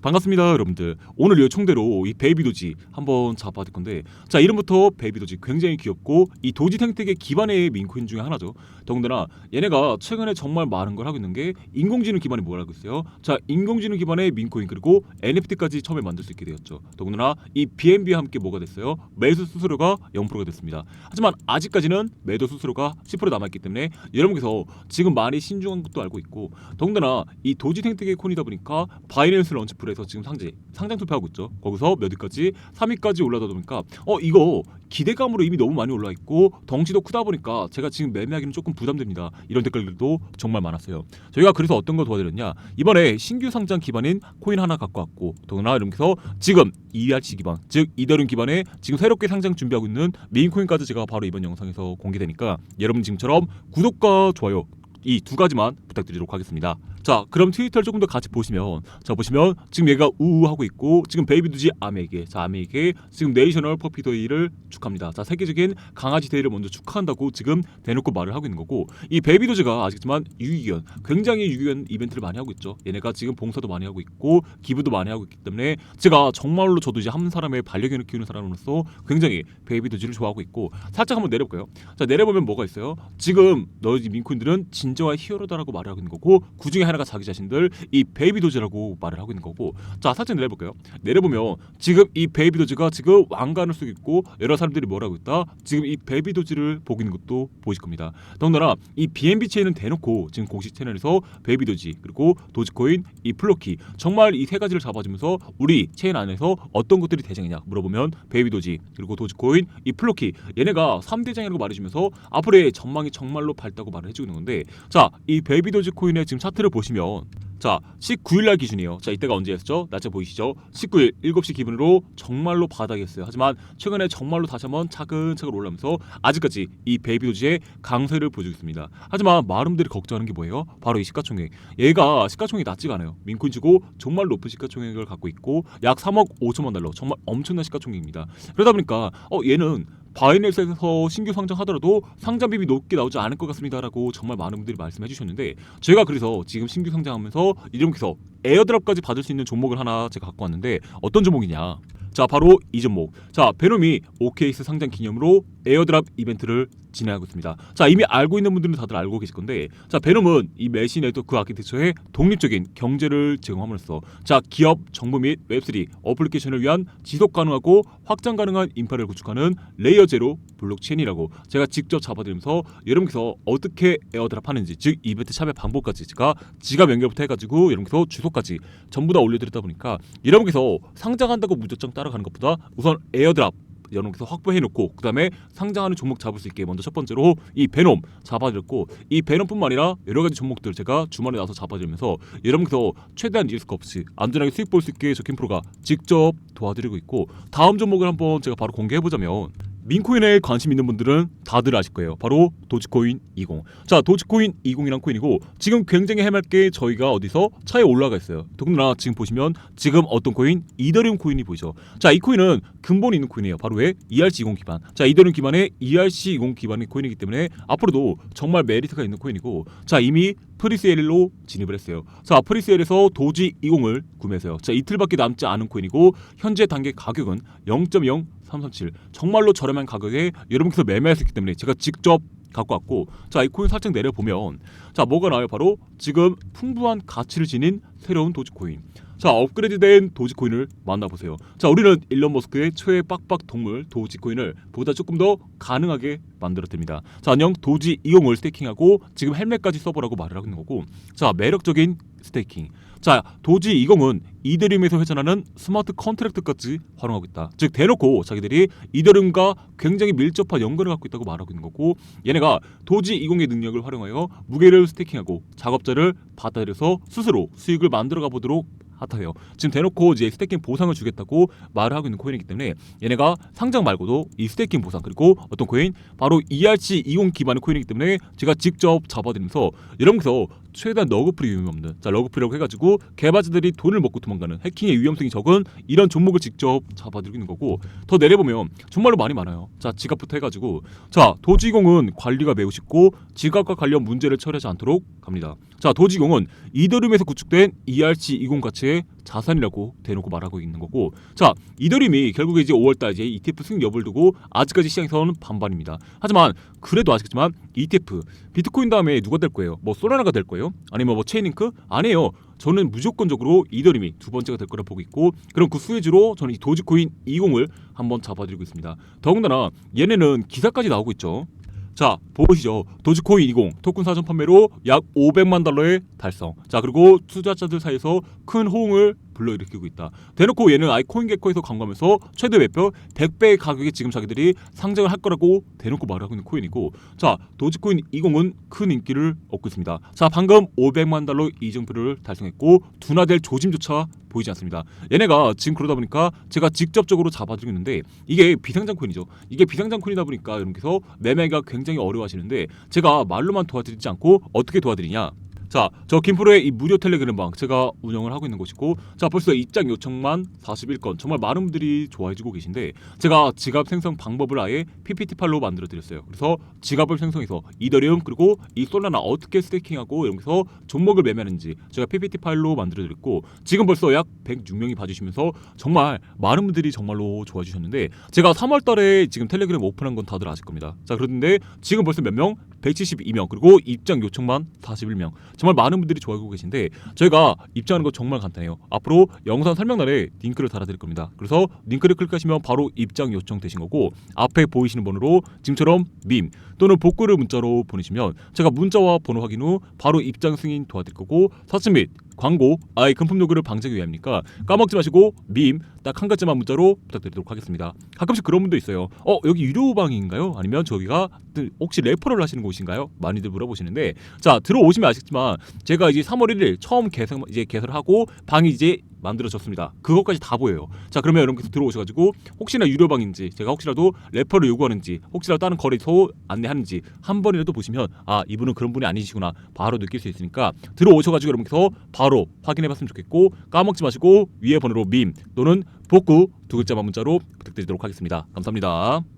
반갑습니다 여러분들. 오늘 요청대로 이 베이비 도지 한번 잡아볼 건데 자 이름부터 베이비 도지 굉장히 귀엽고 이 도지 생태계 기반의 민코인 중에 하나죠. 더군다나 얘네가 최근에 정말 많은 걸 하고 있는 게 인공지능 기반의 뭘 하고 있어요? 자 인공지능 기반의 민코인 그리고 NFT까지 처음에 만들 수 있게 되었죠. 더군다나 이 BNB와 함께 뭐가 됐어요? 매수 수수료가 0%가 됐습니다. 하지만 아직까지는 매도 수수료가 10% 남아있기 때문에 여러분께서 지금 많이 신중한 것도 알고 있고 더군다나 이 도지 생태계 콘이다 보니까 바이낸스 런치 풀에서 지금 상제 상장 투표하고 있죠. 거기서 몇 위까지 3위까지 올라다 보니까 어 이거 기대감으로 이미 너무 많이 올라 있고 덩치도 크다 보니까 제가 지금 매매하기는 조금 부담됩니다. 이런 댓글들도 정말 많았어요. 저희가 그래서 어떤 거 도와드렸냐 이번에 신규 상장 기반인 코인 하나 갖고 왔고 더구나 이러면서 지금 ERC 기반 즉 이더리움 기반에 지금 새롭게 상장 준비하고 있는 미인코인까지 제가 바로 이번 영상에서 공개되니까 여러분 지금처럼 구독과 좋아요 이 두 가지만 부탁드리도록 하겠습니다. 자, 그럼 트위터를 조금 더 같이 보시면 자 보시면 지금 얘가 우우 하고 있고 지금 베이비 두지 아메에게 자 아메에게 지금 네이셔널 퍼피 데이를 축하합니다. 자 세계적인 강아지 데이를 먼저 축하한다고 지금 대놓고 말을 하고 있는 거고 이 베이비도즈가 아시겠지만 유기견 굉장히 유기견 이벤트를 많이 하고 있죠. 얘네가 지금 봉사도 많이 하고 있고 기부도 많이 하고 있기 때문에 제가 정말로 저도 이제 한 사람의 반려견을 키우는 사람으로서 굉장히 베이비도즈를 좋아하고 있고 살짝 한번 내려볼까요? 자 내려보면 뭐가 있어요? 지금 너희 민코인들은 진정한 히어로다라고 말을 하고 있는 거고 그 중에 하나가 자기 자신들 이 베이비 도즈라고 말을 하고 있는 거고 자 살짝 내려볼까요? 내려보면 지금 이 베이비 도즈가 지금 왕관을 쓰고 있고 여러 사람들이 뭐라고 있다? 지금 이 베이비 도즈를 보고 있는 것도 보이실 겁니다. 더군다나 이 BNB 체인은 대놓고 지금 공식 채널에서 베이비 도지 그리고 도지코인 이 플로키 정말 이 세 가지를 잡아주면서 우리 체인 안에서 어떤 것들이 대장이냐 물어보면 베이비 도지 그리고 도지코인 이 플로키 얘네가 3대장이라고 말해주면서 앞으로의 전망이 정말로 밝다고 말을 해주고 있는 건데 자 이 베이비 도지 코인의 지금 차트를 보시면 자 19일 날 기준이에요. 자 이때가 언제였죠? 날짜 보이시죠? 19일 7시 기분으로 정말로 바닥이었어요. 하지만 최근에 정말로 다시 한번 차근차근 올라오면서 아직까지 이 베이비 도지의 강세를 보여주고 있습니다. 하지만 분들이 걱정하는 게 뭐예요? 바로 이 시가총액. 얘가 시가총액이 낮지가 않아요. 민코인 치고 정말 높은 시가총액을 갖고 있고 약 3억 5천만 달러 정말 엄청난 시가총액입니다. 그러다 보니까 어 얘는 바이낸스에서 신규 상장하더라도 상장 비비 높게 나오지 않을 것 같습니다라고 정말 많은 분들이 말씀해 주셨는데 제가 그래서 지금 신규 상장하면서 이름께서 에어드랍까지 받을 수 있는 종목을 하나 제가 갖고 왔는데 어떤 종목이냐 자 바로 이 종목. 자 베놈이 OKX 상장 기념으로 에어드랍 이벤트를 진행하고 있습니다. 자 이미 알고 있는 분들은 다들 알고 계실 건데 자 베놈은 이 메시 네트워크 아키텍처의 독립적인 경제를 제공함으로써 자 기업 정보 및 웹3 어플리케이션을 위한 지속 가능하고 확장 가능한 인파를 구축하는 레이어 제로 블록체인이라고 제가 직접 잡아드리면서 여러분께서 어떻게 에어드랍 하는지 즉 이벤트 참여 방법까지 제가 지갑 연결부터 해가지고 여러분께서 주소까지 전부 다 올려드리다 보니까 여러분께서 상장한다고 무조건 따라 가는 것보다 우선 에어드랍 여러분께서 확보해놓고 그 다음에 상장하는 종목 잡을 수 있게 먼저 첫 번째로 이 베놈 잡아드렸고 이 베놈뿐만 아니라 여러 가지 종목들 제가 주말에 나서 잡아드리면서 여러분께서 최대한 리스크 없이 안전하게 수익 볼 수 있게 저킴 프로가 직접 도와드리고 있고 다음 종목을 한번 제가 바로 공개해보자면 민코인에 관심 있는 분들은 다들 아실 거예요. 바로 도지코인 20. 자, 도지코인 20이란 코인이고 지금 굉장히 해맑게 저희가 어디서 차에 올라가 있어요. 더군다나 지금 보시면 지금 어떤 코인? 이더리움 코인이 보이죠. 자, 이 코인은 근본이 있는 코인이에요. 바로 왜? ERC20 기반. 자, 이더리움 기반의 ERC20 기반의 코인이기 때문에 앞으로도 정말 메리트가 있는 코인이고 자, 이미 프리세일로 진입을 했어요. 자, 프리세일에서 도지 20을 구매했어요. 자, 이틀밖에 남지 않은 코인이고 현재 단계 가격은 0.0 337 정말로 저렴한 가격에 여러분께서 매매할 수 있기 때문에 제가 직접 갖고 왔고 자 이 코인 살짝 내려보면 자 뭐가 나와요? 바로 지금 풍부한 가치를 지닌 새로운 도지코인 자 업그레이드된 도지코인을 만나보세요. 자 우리는 일론 머스크의 최애 빡빡 동물 도지코인을 보다 조금 더 가능하게 만들어드립니다. 자 안녕. 도지 이용을 스테이킹하고 지금 헬멧까지 써보라고 말을 하고 있는 거고 자 매력적인 스테이킹. 자 도지 20은 이더리움에서 회전하는 스마트 컨트랙트까지 활용하고 있다. 즉 대놓고 자기들이 이더리움과 굉장히 밀접한 연관을 갖고 있다고 말하고 있는 거고 얘네가 도지 20의 능력을 활용하여 무게를 스테이킹하고 작업자를 받아들여서 스스로 수익을 만들어가 보도록 핫해요. 지금 대놓고 이제 스테이킹 보상을 주겠다고 말을 하고 있는 코인이기 때문에 얘네가 상장 말고도 이 스테이킹 보상 그리고 어떤 코인 바로 ERC 20 기반의 코인이기 때문에 제가 직접 잡아드리면서 여러분께서 최대한 러그 프리 위험이 없는 자 러그 프리라고 해가지고 개발자들이 돈을 먹고 도망가는 해킹의 위험성이 적은 이런 종목을 직접 잡아들고 있는 거고 더 내려보면 정말로 많이 많아요. 자 지갑부터 해가지고. 자 도지공은 관리가 매우 쉽고 지갑과 관련 문제를 처리하지 않도록 갑니다. 자 도지공은 이더룸에서 구축된 ERC20 가치 의제 자산이라고 대놓고 말하고 있는 거고 자 이더림이 결국에 이제 5월달 이제 ETF 승인 여부를 두고 아직까지 시장에서는 반반입니다. 하지만 그래도 아시겠지만 ETF 비트코인 다음에 누가 될 거예요? 뭐 솔라나가 될 거예요? 아니면 뭐 체인링크? 아니에요. 저는 무조건적으로 이더림이 두 번째가 될 거라 보고 있고 그럼 그 수혜주로 저는 이 도지코인 20을 한번 잡아드리고 있습니다. 더군다나 얘네는 기사까지 나오고 있죠. 자 보시죠. 도지코인 20 토큰 사전 판매로 약 500만 달러의 달성. 자 그리고 투자자들 사이에서 큰 호응을 불러일으키고 있다. 대놓고 얘는 아이코인 개코에서 광고하면서 최대 매표 100배의 가격에 지금 자기들이 상장을 할 거라고 대놓고 말하고 있는 코인이고 자 도지코인 20은 큰 인기를 얻고 있습니다. 자 방금 500만 달러 이정표를 달성했고 둔화될 조짐조차 보이지 않습니다. 얘네가 지금 그러다 보니까 제가 직접적으로 잡아드리고 있는데 이게 비상장 코인이죠. 이게 비상장 코인이다 보니까 여러분께서 매매가 굉장히 어려워하시는데 제가 말로만 도와드리지 않고 어떻게 도와드리냐 자, 저 김프로의 이 무료 텔레그램방 제가 운영을 하고 있는 곳이고 자, 벌써 입장 요청만 41건. 정말 많은 분들이 좋아해 주고 계신데 제가 지갑 생성 방법을 아예 PPT 팔로 만들어 드렸어요. 그래서 지갑을 생성해서 이더리움 그리고 이 솔라나 어떻게 스테이킹하고 이러면서 종목을 매매하는지 제가 PPT 파일로 만들어 드렸고 지금 벌써 약 106명이 봐 주시면서 정말 많은 분들이 정말로 좋아해 주셨는데 제가 3월 달에 지금 텔레그램 오픈한 건 다들 아실 겁니다. 자, 그런데 지금 벌써 몇 명? 172명 그리고 입장 요청만 41명 정말 많은 분들이 좋아하고 계신데 저희가 입장하는 거 정말 간단해요. 앞으로 영상 설명란에 링크를 달아드릴 겁니다. 그래서 링크를 클릭하시면 바로 입장 요청 되신 거고 앞에 보이시는 번호로 지금처럼 밈 또는 복구를 문자로 보내시면 제가 문자와 번호 확인 후 바로 입장 승인 도와드릴 거고 사진 및 광고 아예 금품 요구를 방지하기 위함이니까 까먹지 마시고 밈 딱 한 가지만 문자로 부탁드리도록 하겠습니다. 가끔씩 그런 분도 있어요. 어 여기 유료 방인가요? 아니면 저기가 혹시 레퍼럴 하시는 곳인가요? 많이들 물어보시는데 자 들어오시면 아시겠지만 제가 이제 3월 1일 처음 개설 이제 개설하고 방이 이제 만들어졌습니다. 그것까지 다 보여요. 자 그러면 여러분께서 들어오셔가지고 혹시나 유료방인지 제가 혹시라도 레퍼를 요구하는지 혹시라도 다른 거래소 안내하는지 한 번이라도 보시면 아 이분은 그런 분이 아니시구나 바로 느낄 수 있으니까 들어오셔가지고 여러분께서 바로 확인해봤으면 좋겠고 까먹지 마시고 위에 번호로 밈 또는 복구 두 글자만 문자로 부탁드리도록 하겠습니다. 감사합니다.